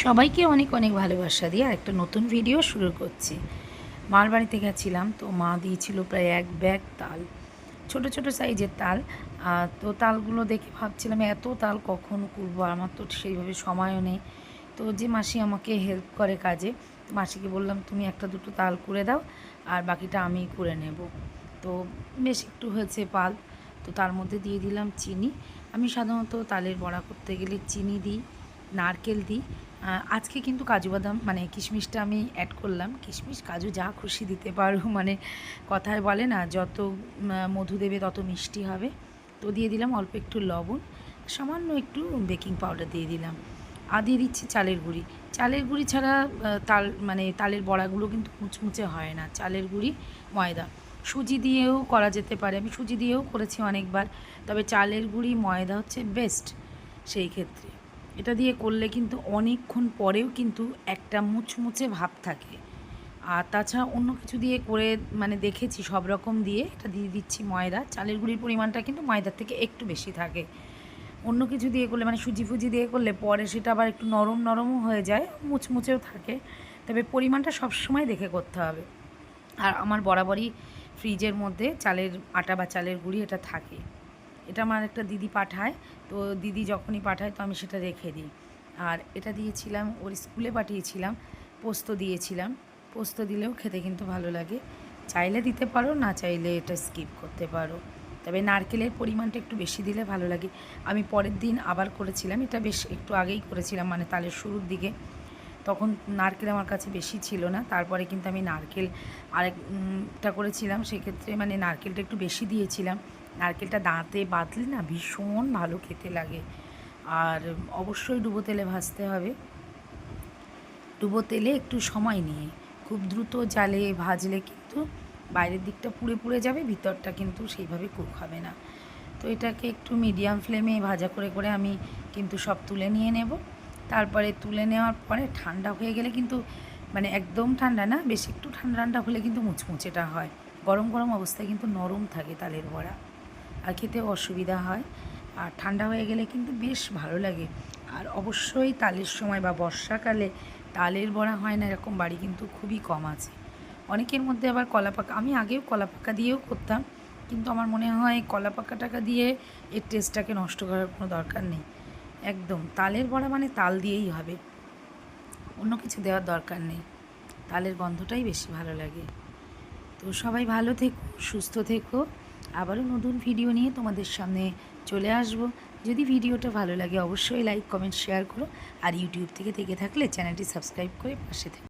সবাইকে অনেক অনেক ভালোবাসা দিয়ে আরেকটা নতুন ভিডিও শুরু করছি। মার বাড়িতে গেছিলাম তো মা দিয়েছিল প্রায় এক ব্যাগ তাল, ছোট ছোট সাইজের তাল। তো তালগুলো দেখে ভাবছিলাম এত তাল কখন করব আমার তো সেইভাবে সময়ও নেই। তো যে মাসি আমাকে হেল্প করে কাজে, মাসিকে বললাম, তুমি একটা দুটো তাল করে দাও আর বাকিটা আমি করে নেব। তো বেশ একটু হয়েছে পাল, তো তার মধ্যে দিয়ে দিলাম চিনি। আমি সাধারণত তালের বড়া করতে গেলে চিনি দিই, নারকেল দিই আজকে কিন্তু কাজু বাদাম মানে কিশমিশটা আমি অ্যাড করলাম। কিশমিশ, কাজু যা খুশি দিতে পারো মানে কথায় বলে না, যত মধু দেবে তত মিষ্টি হবে। তো দিয়ে দিলাম অল্প একটু লবণ, সামান্য একটু বেকিং পাউডার দিয়ে দিলাম। আর দিয়ে দিচ্ছি চালের গুঁড়ি। চালের গুঁড়ি ছাড়া তাল মানে তালের বড়াগুলো কিন্তু মুচমুচে হয় না। চালের গুঁড়ি, ময়দা। সুজি দিয়েও করা যেতে পারে। আমি সুজি দিয়েও করেছি অনেকবার, তবে চালের গুঁড়ি, ময়দা হচ্ছে বেস্ট সেই ক্ষেত্রে। এটা দিয়ে করলে কিন্তু অনেকক্ষণ পরেও কিন্তু একটা মুচমুচে ভাব থাকে। আর তাছাড়া অন্য কিছু দিয়ে করে মানে দেখেছি, সব রকম দিয়ে এটা দিয়ে দিচ্ছি ময়দা। চালের গুঁড়ির পরিমাণটা কিন্তু ময়দার থেকে একটু বেশি থাকে। অন্য কিছু দিয়ে করলে মানে সুজি ফুজি দিয়ে করলে পরে সেটা আবার একটু নরম নরমও হয়ে যায়, মুচমুচেও থাকে। তবে পরিমাণটা সবসময় দেখে করতে হবে। আর আমার বরাবরই ফ্রিজের মধ্যে চালের আটা বা চালের গুঁড়ি এটা থাকে। এটা আমার একটা দিদি পাঠায়, তো দিদি যখনই পাঠায় তো আমি সেটা রেখে দিই। আর এটা দিয়েছিলাম, ওর স্কুলে পাঠিয়েছিলাম, পোস্ত দিয়েছিলাম। পোস্ত দিলেও খেতে কিন্তু ভালো লাগে। চাইলে দিতে পারো, না চাইলে এটা স্কিপ করতে পারো। তবে নারকেলের পরিমাণটা একটু বেশি দিলে ভালো লাগে। আমি পরের দিন আবার করেছিলাম, এটা বেশ একটু আগেই করেছিলাম মানে তালের শুরুর দিকে। তখন নারকেল আমার কাছে বেশি ছিল না, তারপরে কিন্তু আমি নারকেল আরেকটা করেছিলাম। সেক্ষেত্রে মানে নারকেলটা একটু বেশি দিয়েছিলাম। নারকেলটা দাঁতে বাঁধলে না ভীষণ ভালো খেতে লাগে। আর অবশ্যই ডুবো তেলে ভাজতে হবে। ডুবো তেলে একটু সময় নিয়ে, খুব দ্রুত জালে ভাজলে কিন্তু বাইরের দিকটা পুড়ে পুড়ে যাবে, ভিতরটা কিন্তু সেইভাবে কুক হবে না। তো এটাকে একটু মিডিয়াম ফ্লেমে ভাজা করে করে আমি কিন্তু সব তুলে নিয়ে নেব। তারপরে তুলে নেওয়ার পরে ঠান্ডা হয়ে গেলে কিন্তু মানে একদম ঠান্ডা না, বেশ একটু ঠান্ডা ঠান্ডা হলে কিন্তু মুচমুচেটা হয়। গরম গরম অবস্থায় কিন্তু নরম থাকে তালের বড়া। আর খেতেও অসুবিধা হয়। আর ঠান্ডা হয়ে গেলে কিন্তু বেশ ভালো লাগে। আর অবশ্যই তালের সময় বা বর্ষাকালে তালের বড়া হয় না, এরকম বাড়ি কিন্তু খুবই কম আছে। অনেকের মধ্যে আবার কলা পাকা, আমি আগেও কলা পাকা দিয়েও করতাম, কিন্তু আমার মনে হয় কলা পাকা টাকা দিয়ে এর টেস্টটাকে নষ্ট করার কোনো দরকার নেই। একদম, তালের বড়া মানে তাল দিয়েই হবে। অন্য কিছু দেওয়ার দরকার নেই। তালের গন্ধটাই বেশি ভালো লাগে। তো সবাই ভালো থেকো, সুস্থ থেকো। আবারও নতুন ভিডিও নিয়ে তোমাদের সামনে চলে আসব। যদি ভিডিওটা ভালো লাগে, অবশ্যই লাইক কমেন্ট শেয়ার করো। আর ইউটিউব থেকে থেকে থাকলে চ্যানেলটি সাবস্ক্রাইব করে পাশে থেকো